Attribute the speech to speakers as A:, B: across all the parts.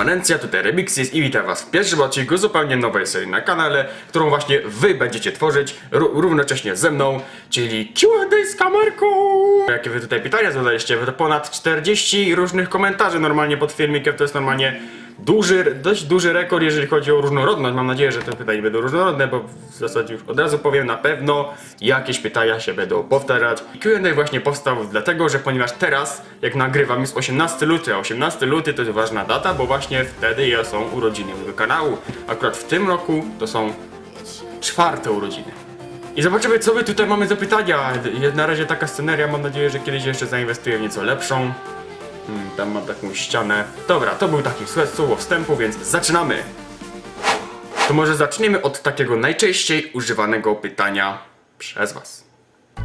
A: Siemanencja, tutaj Remixis i witam was w pierwszym odcinku zupełnie nowej serii na kanale, którą właśnie wy będziecie tworzyć ró- równocześnie ze mną, czyli Q&A z kamerką! Jakie wy tutaj pytania zadaliście? Ponad 40 różnych komentarzy normalnie pod filmikiem, to jest normalnie duży, dość duży rekord, jeżeli chodzi o różnorodność. Mam nadzieję, że te pytania będą różnorodne, bo w zasadzie już od razu powiem, na pewno jakieś pytania się będą powtarzać. Q&A właśnie powstał dlatego, że ponieważ teraz, jak nagrywam, jest 18 luty, a 18 luty to jest ważna data, bo właśnie wtedy ja są urodziny mojego kanału. Akurat w tym roku to są czwarte urodziny. I zobaczymy, co my tutaj mamy za pytania. Na razie taka sceneria, mam nadzieję, że kiedyś jeszcze zainwestuję w nieco lepszą. Hmm, tam mam taką ścianę. Dobra, to był taki słowo wstępu, więc zaczynamy. To może zaczniemy od takiego najczęściej używanego pytania przez Was.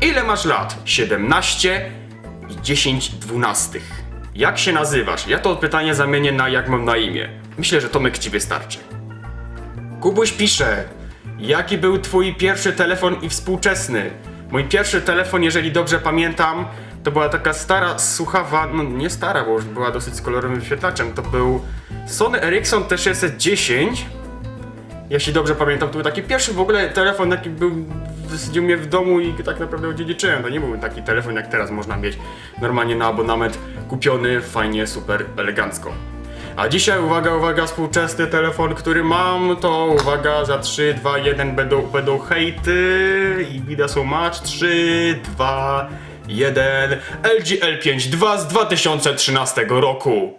A: Ile masz lat? 17 i 10 dwunastych. Jak się nazywasz? Ja to pytanie zamienię na jak mam na imię. Myślę, że Tomek Ci wystarczy. Kubuś pisze, jaki był twój pierwszy telefon i współczesny? Mój pierwszy telefon, jeżeli dobrze pamiętam, to była taka stara słuchawa, no nie stara, bo już była dosyć z kolorowym wyświetlaczem, to był Sony Ericsson T610. Jeśli dobrze pamiętam, to był taki pierwszy w ogóle telefon, jaki był w mnie w domu i tak naprawdę odziedziczyłem. To nie był taki telefon, jak teraz można mieć normalnie na abonament kupiony, fajnie, super, elegancko. A dzisiaj, uwaga, uwaga, współczesny telefon, który mam, to uwaga, za 3, 2, 1 będą, będą hejty i widać są match 3, 2, 1 LG L5 2 z 2013 roku.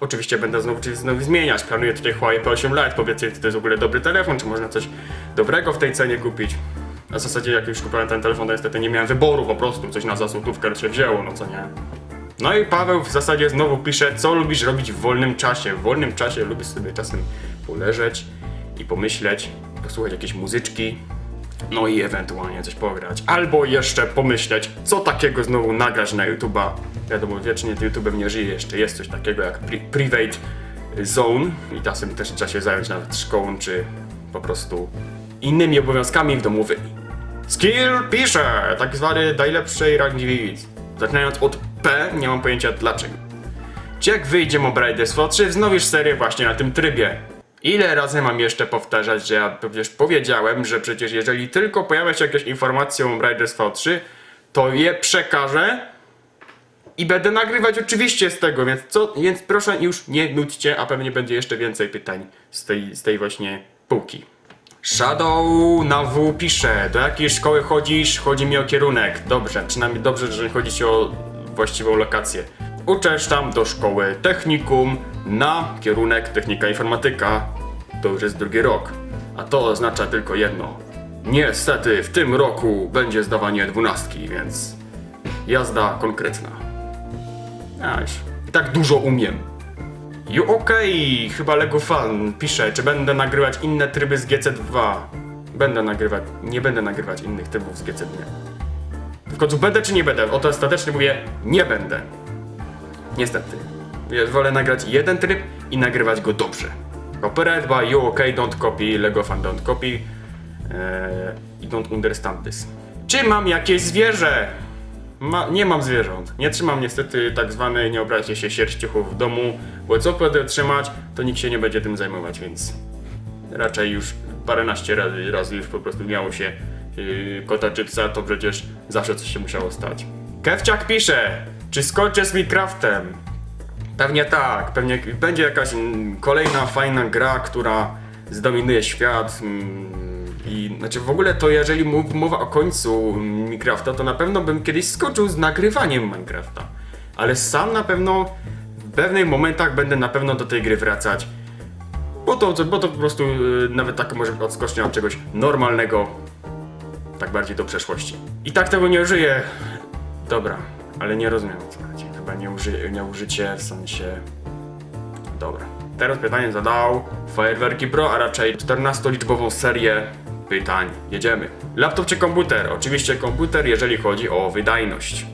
A: Oczywiście będę znowu, czyli znowu zmieniać. Planuję tutaj Huawei P8 Lite. Powiedzcie, czy to jest w ogóle dobry telefon, czy można coś dobrego w tej cenie kupić. A w zasadzie jak już kupiłem ten telefon, to niestety nie miałem wyboru po prostu. Coś na zasłotówkę się wzięło, no co nie. No i Paweł w zasadzie znowu pisze, co lubisz robić w wolnym czasie. W wolnym czasie lubię sobie czasem poleżeć i pomyśleć, posłuchać jakieś muzyczki, no i ewentualnie coś pograć. Albo jeszcze pomyśleć, co takiego znowu nagrać na YouTube'a. Wiadomo, wiecznie YouTube'em nie żyje jeszcze. Jest coś takiego jak pri Private Zone i czasem też trzeba się zająć nawet szkołą, czy po prostu innymi obowiązkami domowymi. Skill pisze, tak zwany najlepszej rangi widz. Zaczynając od P, nie mam pojęcia dlaczego. Czy jak wyjdzie Mob Riders 3, wznowisz serię właśnie na tym trybie? Ile razy mam jeszcze powtarzać, że ja przecież powiedziałem, że przecież jeżeli tylko pojawia się jakaś informacja o Riders V3, to je przekażę i będę nagrywać oczywiście z tego, więc, co, więc proszę już nie nudźcie, a pewnie będzie jeszcze więcej pytań z tej, z tej właśnie półki. Shadow na W pisze, do jakiej szkoły chodzisz? Chodzi mi o kierunek. Dobrze, przynajmniej dobrze, że chodzi ci o właściwą lokację. Uczesz tam do szkoły technikum na kierunek technika informatyka. To już jest drugi rok. A to oznacza tylko jedno. Niestety w tym roku będzie zdawanie dwunastki, więc jazda konkretna. Aś, i tak dużo umiem. You okej, chyba Lego Fan pisze, czy będę nagrywać inne tryby z GC2. Będę nagrywać, nie będę nagrywać innych trybów z GC2. W końcu będę czy nie będę? Oto ostatecznie mówię, nie będę. Niestety. Wolę nagrać jeden tryb i nagrywać go dobrze. Copyright by you okay, don't copy, Lego Fan don't copy eee, i don't understand this. Czy mam jakieś zwierzę? Ma, nie mam zwierząt. Nie trzymam niestety tak zwanej, nie obraźcie się, sierściuchów w domu, bo co będę trzymać, to nikt się nie będzie tym zajmować, więc raczej już paręnaście razy, razy już po prostu miało się yy, kota czy psa, to przecież zawsze coś się musiało stać. Kewciak pisze, czy skończę z Minecraftem? Pewnie tak, pewnie będzie jakaś kolejna fajna gra, która zdominuje świat. mm, I znaczy w ogóle to jeżeli mów- mowa o końcu Minecrafta, to na pewno bym kiedyś skończył z nagrywaniem Minecrafta. Ale sam na pewno w pewnych momentach będę na pewno do tej gry wracać. Bo to, bo to po prostu yy, nawet tak może odskocznia od czegoś normalnego. Tak bardziej do przeszłości. I tak tego nie użyję. Dobra, ale nie rozumiem co uży, nie użycie w sensie. Dobra. Teraz pytanie zadał Fajerwerki Pro, a raczej 14-liczbową serię pytań. Jedziemy. Laptop czy komputer? Oczywiście komputer, jeżeli chodzi o wydajność.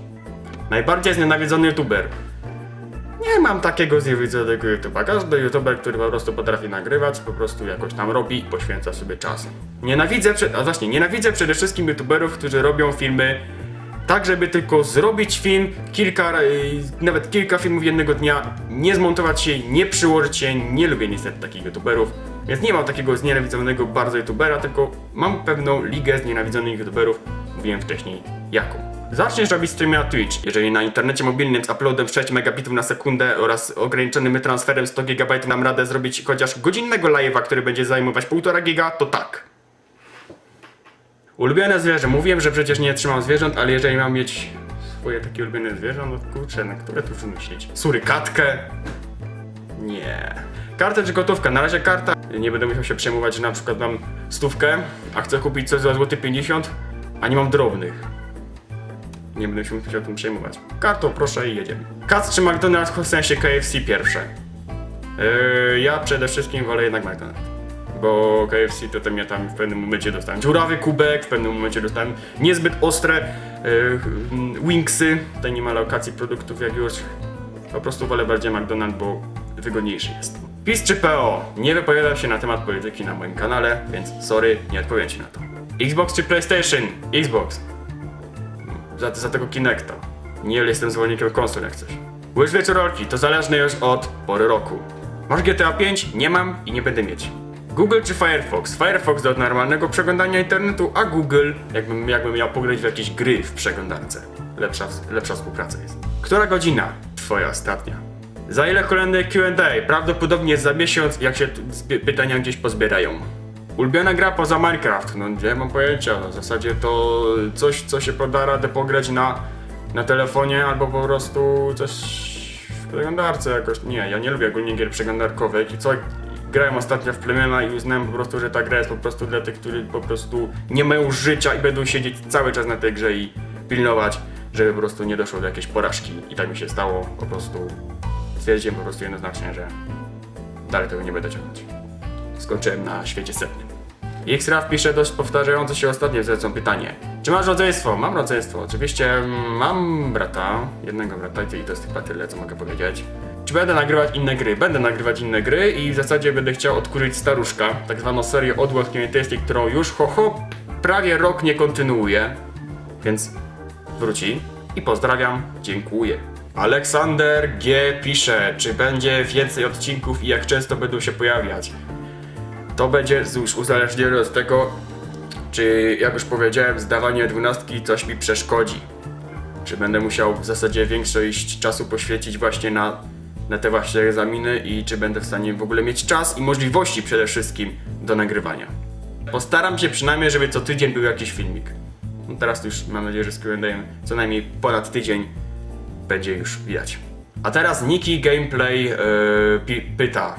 A: Najbardziej znienawidzony youtuber. Nie mam takiego znienawidzonego youtuba. Każdy youtuber, który po prostu potrafi nagrywać, po prostu jakoś tam robi i poświęca sobie czas. Nienawidzę, a właśnie, nienawidzę przede wszystkim youtuberów, którzy robią filmy Tak, żeby tylko zrobić film, kilka, y, nawet kilka filmów jednego dnia, nie zmontować się, nie przyłożyć się, nie lubię niestety takich youtuberów. Więc nie mam takiego znienawidzonego bardzo youtubera, tylko mam pewną ligę znienawidzonych youtuberów, mówiłem wcześniej jaką. Zaczniesz robić streamy na Twitch. Jeżeli na internecie mobilnym z uploadem 6 megabitów na sekundę oraz ograniczonym transferem 100 GB nam radę zrobić chociaż godzinnego live'a, który będzie zajmować 1,5 giga, to tak. Ulubione zwierzę. Mówiłem, że przecież nie trzymam zwierząt, ale jeżeli mam mieć swoje takie ulubione zwierzę, no kurczę, na które tu wymyślić? Surykatkę? Nie. Kartę czy gotówkę? Na razie karta. Nie będę musiał się przejmować, że na przykład mam stówkę, a chcę kupić coś za złoty 50, a nie mam drobnych. Nie będę się musiał tym przejmować. Kartą proszę i jedziemy. Kac czy McDonald's w sensie KFC pierwsze? Yy, ja przede wszystkim wolę jednak McDonald's. Bo KFC to tam ja tam w pewnym momencie dostałem dziurawy kubek, w pewnym momencie dostałem niezbyt ostre yy, wingsy. Tutaj nie ma lokacji produktów jak już. Po prostu wolę bardziej McDonald's, bo wygodniejszy jest. PiS czy PO? Nie wypowiadam się na temat polityki na moim kanale, więc sorry, nie odpowiem ci na to. Xbox czy PlayStation? Xbox. Za, za tego Kinecta. Nie jestem zwolennikiem konsol jak coś. Łyżwy czy rolki? To zależne już od pory roku. Masz GTA 5? Nie mam i nie będę mieć. Google czy Firefox? Firefox do normalnego przeglądania internetu, a Google jakbym, jakbym miał pograć w jakieś gry w przeglądarce. Lepsza, lepsza współpraca jest. Która godzina? Twoja ostatnia. Za ile kolejny Q&A? Prawdopodobnie za miesiąc, jak się pytania gdzieś pozbierają. Ulubiona gra poza Minecraft? No nie mam pojęcia. W zasadzie to coś, co się poda radę pograć na, na telefonie albo po prostu coś w przeglądarce jakoś. Nie, ja nie lubię ogólnie gier przeglądarkowych i co grałem ostatnio w plemiona i uznałem po prostu, że ta gra jest po prostu dla tych, którzy po prostu nie mają życia i będą siedzieć cały czas na tej grze i pilnować, żeby po prostu nie doszło do jakiejś porażki. I tak mi się stało, po prostu stwierdziłem po prostu jednoznacznie, że dalej tego nie będę ciągnąć skończyłem na świecie setnym. Xraf pisze dość powtarzające się ostatnio zlecą pytanie. Czy masz rodzeństwo? Mam rodzeństwo. Oczywiście mm, mam brata, jednego brata i to jest chyba tyle, co mogę powiedzieć. Czy będę nagrywać inne gry? Będę nagrywać inne gry i w zasadzie będę chciał odkurzyć Staruszka, tak zwaną serię Kinetystyk, którą już ho, ho prawie rok nie kontynuuję, więc wróci i pozdrawiam, dziękuję. Aleksander G pisze, czy będzie więcej odcinków i jak często będą się pojawiać. To będzie już uzależnione od tego, czy jak już powiedziałem, zdawanie dwunastki coś mi przeszkodzi. Czy będę musiał w zasadzie większość czasu poświęcić właśnie na, na te właśnie egzaminy i czy będę w stanie w ogóle mieć czas i możliwości przede wszystkim do nagrywania. Postaram się przynajmniej, żeby co tydzień był jakiś filmik. No teraz już mam nadzieję, że z co najmniej ponad tydzień będzie już widać. A teraz Niki Gameplay yy, pyta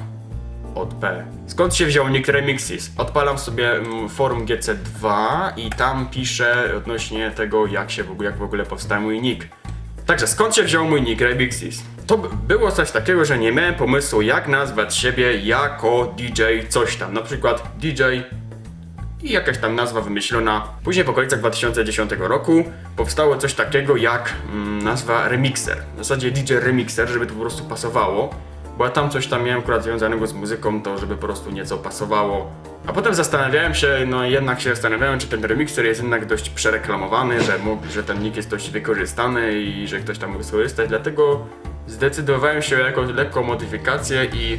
A: od P. Skąd się wziął nick Remixis? Odpalam sobie mm, forum GC2 i tam piszę odnośnie tego, jak się w ogóle, jak w ogóle powstał mój nick. Także skąd się wziął mój nick Remixis? To było coś takiego, że nie miałem pomysłu, jak nazwać siebie jako DJ coś tam. Na przykład DJ i jakaś tam nazwa wymyślona. Później w okolicach 2010 roku powstało coś takiego jak mm, nazwa Remixer. W zasadzie DJ Remixer, żeby to po prostu pasowało. Bo ja tam coś tam miałem akurat związanego z muzyką, to żeby po prostu nieco pasowało. A potem zastanawiałem się, no jednak się zastanawiałem, czy ten remixer jest jednak dość przereklamowany, że, mógł, że ten nick jest dość wykorzystany i że ktoś tam mógł skorzystać, dlatego zdecydowałem się o jakąś lekką modyfikację i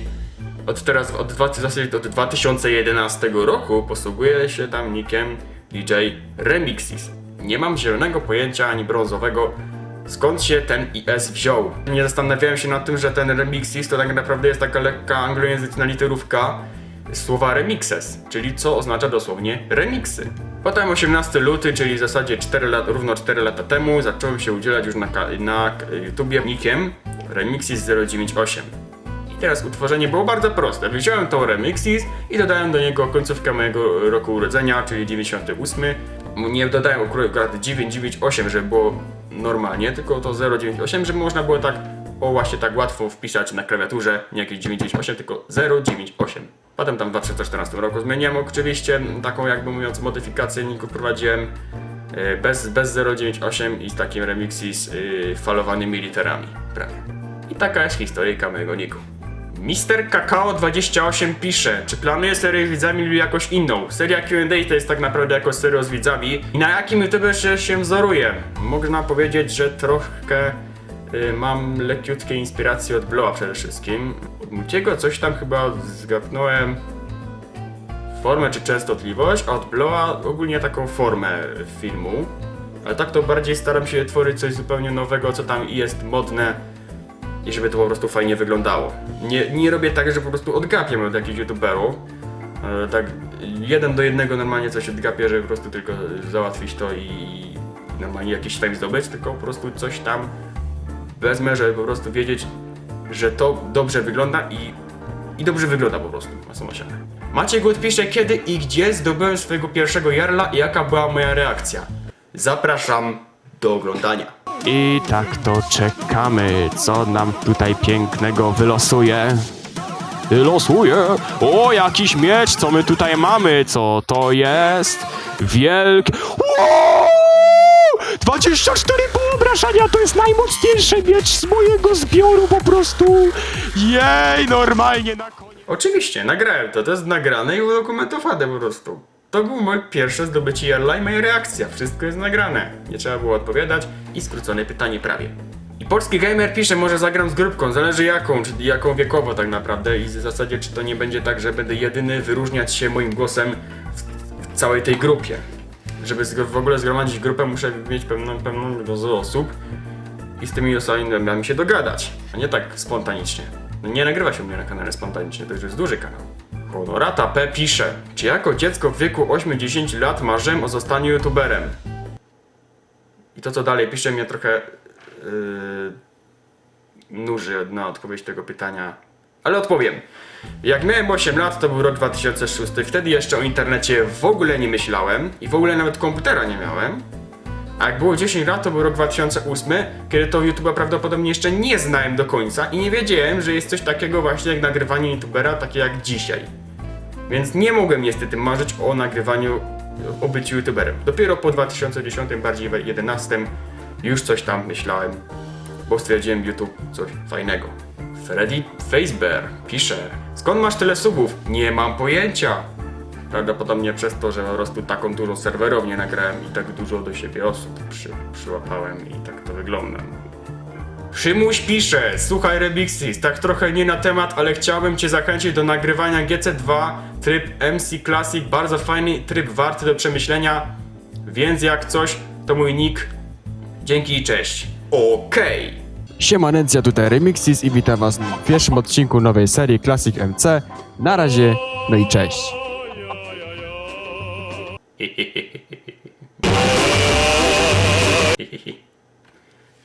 A: od teraz, od, dwa- w zasadzie od 2011 roku posługuję się tam nickiem DJ Remixis. Nie mam zielonego pojęcia ani brązowego, skąd się ten IS wziął. Nie zastanawiałem się nad tym, że ten Remixis to tak naprawdę jest taka lekka anglojęzyczna literówka słowa remixes, czyli co oznacza dosłownie remixy. Potem 18 luty, czyli w zasadzie 4 lat, równo 4 lata temu, zacząłem się udzielać już na, na YouTubie nickiem Remixis098. I teraz utworzenie było bardzo proste. Wziąłem tą Remixis i dodałem do niego końcówkę mojego roku urodzenia, czyli 98. Nie dodałem akurat 998, żeby było normalnie, tylko to 098, żeby można było tak, o właśnie tak łatwo wpisać na klawiaturze, nie jakieś 998, tylko 098. Potem tam w 2014 roku zmieniłem oczywiście taką jakby mówiąc modyfikację niku wprowadziłem e, bez, bez 098 i z takim remixi z y, falowanymi literami prawie. I taka jest historyjka mojego niku. Mister Kakao 28 pisze, czy planuje serię z widzami lub jakoś inną? Seria Q&A to jest tak naprawdę jako serio z widzami. I na jakim youtuberze się wzoruje? Można powiedzieć, że troszkę y, mam lekkiutkie inspiracje od Bloa przede wszystkim. Od Multiego coś tam chyba zgapnąłem formę czy częstotliwość, a od Bloa ogólnie taką formę filmu. Ale tak to bardziej staram się tworzyć coś zupełnie nowego, co tam jest modne i żeby to po prostu fajnie wyglądało. Nie, nie robię tak, że po prostu odgapiam od jakichś youtuberów. Tak jeden do jednego normalnie coś odgapię, żeby po prostu tylko załatwić to i normalnie jakiś fame zdobyć, tylko po prostu coś tam wezmę, żeby po prostu wiedzieć, że to dobrze wygląda i, i dobrze wygląda po prostu na samo siebie. Maciej Gut pisze, kiedy i gdzie zdobyłem swojego pierwszego jarla i jaka była moja reakcja. Zapraszam do oglądania.
B: I tak to czekamy, co nam tutaj pięknego wylosuje. Losuje! O, jakiś miecz, co my tutaj mamy? Co to jest? Wielki... Wow! 24 poobrażania to jest najmocniejszy miecz z mojego zbioru po prostu! Jej, normalnie na koniec.
A: Oczywiście, nagrałem to, to jest nagrane i udokumentowane po prostu. To było moje pierwsze zdobycie jarla i moja reakcja. Wszystko jest nagrane. Nie trzeba było odpowiadać i skrócone pytanie prawie. I polski gamer pisze, może zagram z grupką, zależy jaką, czy jaką wiekowo tak naprawdę i w zasadzie czy to nie będzie tak, że będę jedyny wyróżniać się moim głosem w, w całej tej grupie. Żeby w ogóle zgromadzić grupę muszę mieć pewną, pewną dozę osób i z tymi osobami mam się dogadać, a nie tak spontanicznie. No nie nagrywa się u mnie na kanale spontanicznie, to jest duży kanał. Honorata P pisze, czy jako dziecko w wieku 8-10 lat marzyłem o zostaniu youtuberem? I to co dalej pisze mnie trochę yy, nuży na odpowiedź tego pytania, ale odpowiem. Jak miałem 8 lat, to był rok 2006, wtedy jeszcze o internecie w ogóle nie myślałem i w ogóle nawet komputera nie miałem. A jak było 10 lat, to był rok 2008, kiedy to YouTube'a prawdopodobnie jeszcze nie znałem do końca i nie wiedziałem, że jest coś takiego właśnie jak nagrywanie YouTubera, takie jak dzisiaj. Więc nie mogłem niestety marzyć o nagrywaniu, o byciu YouTuberem. Dopiero po 2010, bardziej 2011 już coś tam myślałem, bo stwierdziłem YouTube coś fajnego. Freddy Facebear pisze Skąd masz tyle subów? Nie mam pojęcia. Prawdopodobnie przez to, że po prostu taką dużą serwerownię nagrałem i tak dużo do siebie osób przy, przyłapałem i tak to wygląda. Szymuś pisze, słuchaj Rebixis, tak trochę nie na temat, ale chciałbym cię zachęcić do nagrywania GC2, tryb MC Classic, bardzo fajny tryb warty do przemyślenia, więc jak coś, to mój nick. Dzięki i cześć. Okej.
B: Siemanencja, tutaj Remixis i witam was w pierwszym odcinku nowej serii Classic MC. Na razie, no i cześć.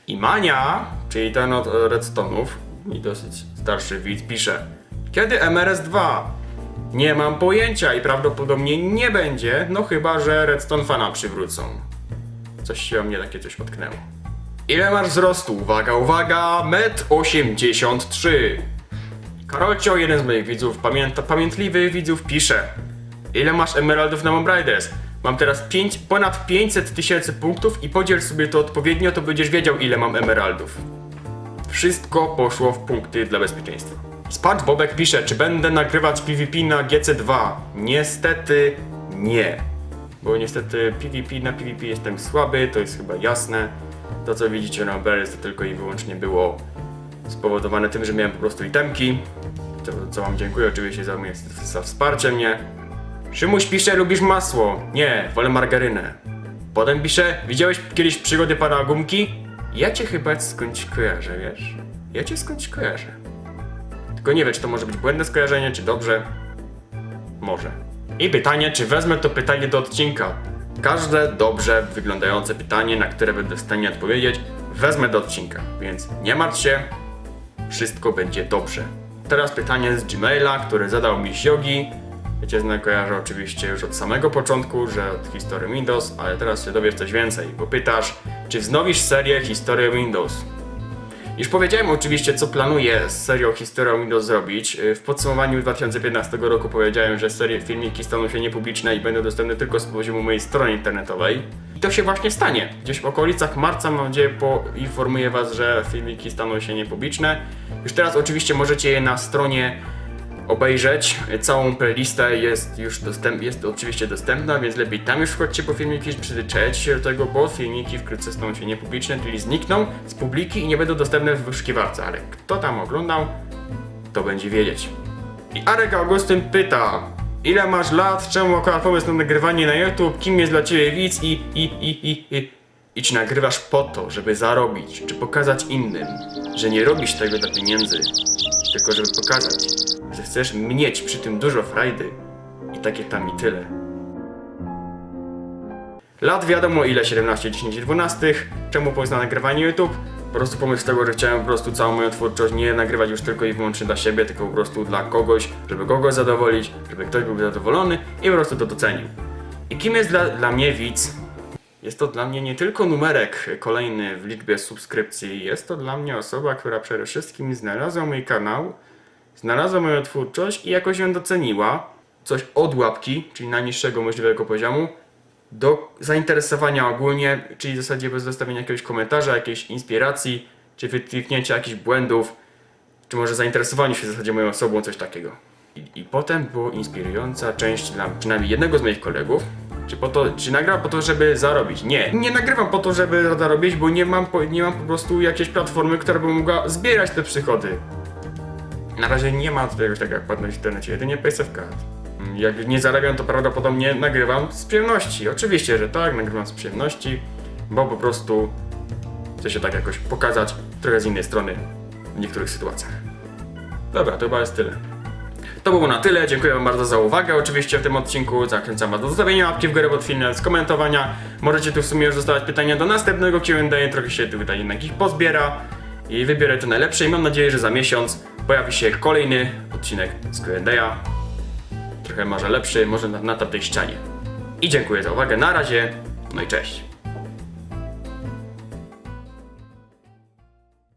A: I Mania, czyli ten od Redstone'ów i dosyć starszy widz, pisze Kiedy MRS2? Nie mam pojęcia i prawdopodobnie nie będzie, no chyba, że Redstone fana przywrócą. Coś się o mnie takie coś potknęło. Ile masz wzrostu? Uwaga, uwaga, 1,83 m. Karolcio, jeden z moich widzów, pamięta, pamiętliwych widzów, pisze Ile masz emeraldów na Mob Riders? Mam teraz 5, ponad 500 tysięcy punktów i podziel sobie to odpowiednio, to będziesz wiedział ile mam emeraldów. Wszystko poszło w punkty dla bezpieczeństwa. Spark Bobek pisze, czy będę nagrywać PvP na GC2? Niestety nie. Bo niestety PvP na PvP jestem słaby, to jest chyba jasne. To co widzicie na Umbrellas to tylko i wyłącznie było spowodowane tym, że miałem po prostu itemki. Co, co wam dziękuję oczywiście za, za wsparcie mnie. Szymuś pisze, lubisz masło. Nie, wolę margarynę. Potem pisze, widziałeś kiedyś przygody pana gumki? Ja cię chyba skądś kojarzę, wiesz? Ja cię skądś kojarzę. Tylko nie wiem, czy to może być błędne skojarzenie, czy dobrze. Może. I pytanie, czy wezmę to pytanie do odcinka? Każde dobrze wyglądające pytanie, na które będę w stanie odpowiedzieć, wezmę do odcinka. Więc nie martw się, wszystko będzie dobrze. Teraz pytanie z Gmaila, które zadał mi Siogi. Wiecie, zna kojarzę oczywiście już od samego początku, że od historii Windows, ale teraz się dowiesz coś więcej, bo pytasz, czy wznowisz serię Historię Windows? Już powiedziałem oczywiście, co planuję z serią Historią Windows zrobić. Y, W podsumowaniu 2015 roku powiedziałem, że serie filmiki staną się niepubliczne i będą dostępne tylko z poziomu mojej strony internetowej. I to się właśnie stanie. Gdzieś w okolicach marca, mam nadzieję, poinformuję Was, że filmiki staną się niepubliczne. Już teraz oczywiście możecie je na stronie obejrzeć. Całą playlistę jest już dostęp, jest oczywiście dostępna, więc lepiej tam już wchodźcie po filmiki, przyzwyczajcie się do tego, bo filmiki wkrótce staną się niepubliczne, czyli znikną z publiki i nie będą dostępne w wyszukiwarce, ale kto tam oglądał, to będzie wiedzieć. I Arek Augustyn pyta, ile masz lat, czemu akurat pomysł na nagrywanie na YouTube, kim jest dla ciebie widz i, i, i, i, i, i czy nagrywasz po to, żeby zarobić, czy pokazać innym, że nie robisz tego dla pieniędzy, tylko żeby pokazać, że chcesz mieć przy tym dużo frajdy i takie tam i tyle. Lat wiadomo ile, 17, 10, 12. Czemu na nagrywanie YouTube? Po prostu pomysł tego, że chciałem po prostu całą moją twórczość nie nagrywać już tylko i wyłącznie dla siebie, tylko po prostu dla kogoś, żeby kogoś zadowolić, żeby ktoś był zadowolony i po prostu to docenił. I kim jest dla, dla mnie widz? Jest to dla mnie nie tylko numerek kolejny w liczbie subskrypcji, jest to dla mnie osoba, która przede wszystkim znalazła mój kanał, znalazła moją twórczość i jakoś ją doceniła. Coś od łapki, czyli najniższego możliwego poziomu, do zainteresowania ogólnie, czyli w zasadzie bez zostawienia jakiegoś komentarza, jakiejś inspiracji, czy wytyknięcia jakichś błędów, czy może zainteresowanie się w zasadzie moją osobą, coś takiego. I, i potem była inspirująca część dla przynajmniej jednego z moich kolegów, czy, po to, czy nagrał po to, żeby zarobić? Nie, nie nagrywam po to, żeby zarobić, bo nie mam, po, nie mam po prostu jakiejś platformy, która by mogła zbierać te przychody. Na razie nie ma czegoś takiego jak płatność w internecie, jedynie PaySafeCard. Jak nie zarabiam, to prawdopodobnie nagrywam z przyjemności. Oczywiście, że tak, nagrywam z przyjemności, bo po prostu chcę się tak jakoś pokazać trochę z innej strony w niektórych sytuacjach. Dobra, to chyba jest tyle. To było na tyle, dziękuję wam bardzo za uwagę. Oczywiście w tym odcinku, zachęcam was do zostawienia łapki w górę pod filmem, skomentowania, możecie tu w sumie już zostawiać pytania do następnego Q&A, trochę się tu wydaje jednak ich pozbiera. I wybiorę to najlepsze i mam nadzieję, że za miesiąc pojawi się kolejny odcinek z Q&A, trochę może lepszy, może na, na tamtej ścianie. I dziękuję za uwagę, na razie, no i cześć.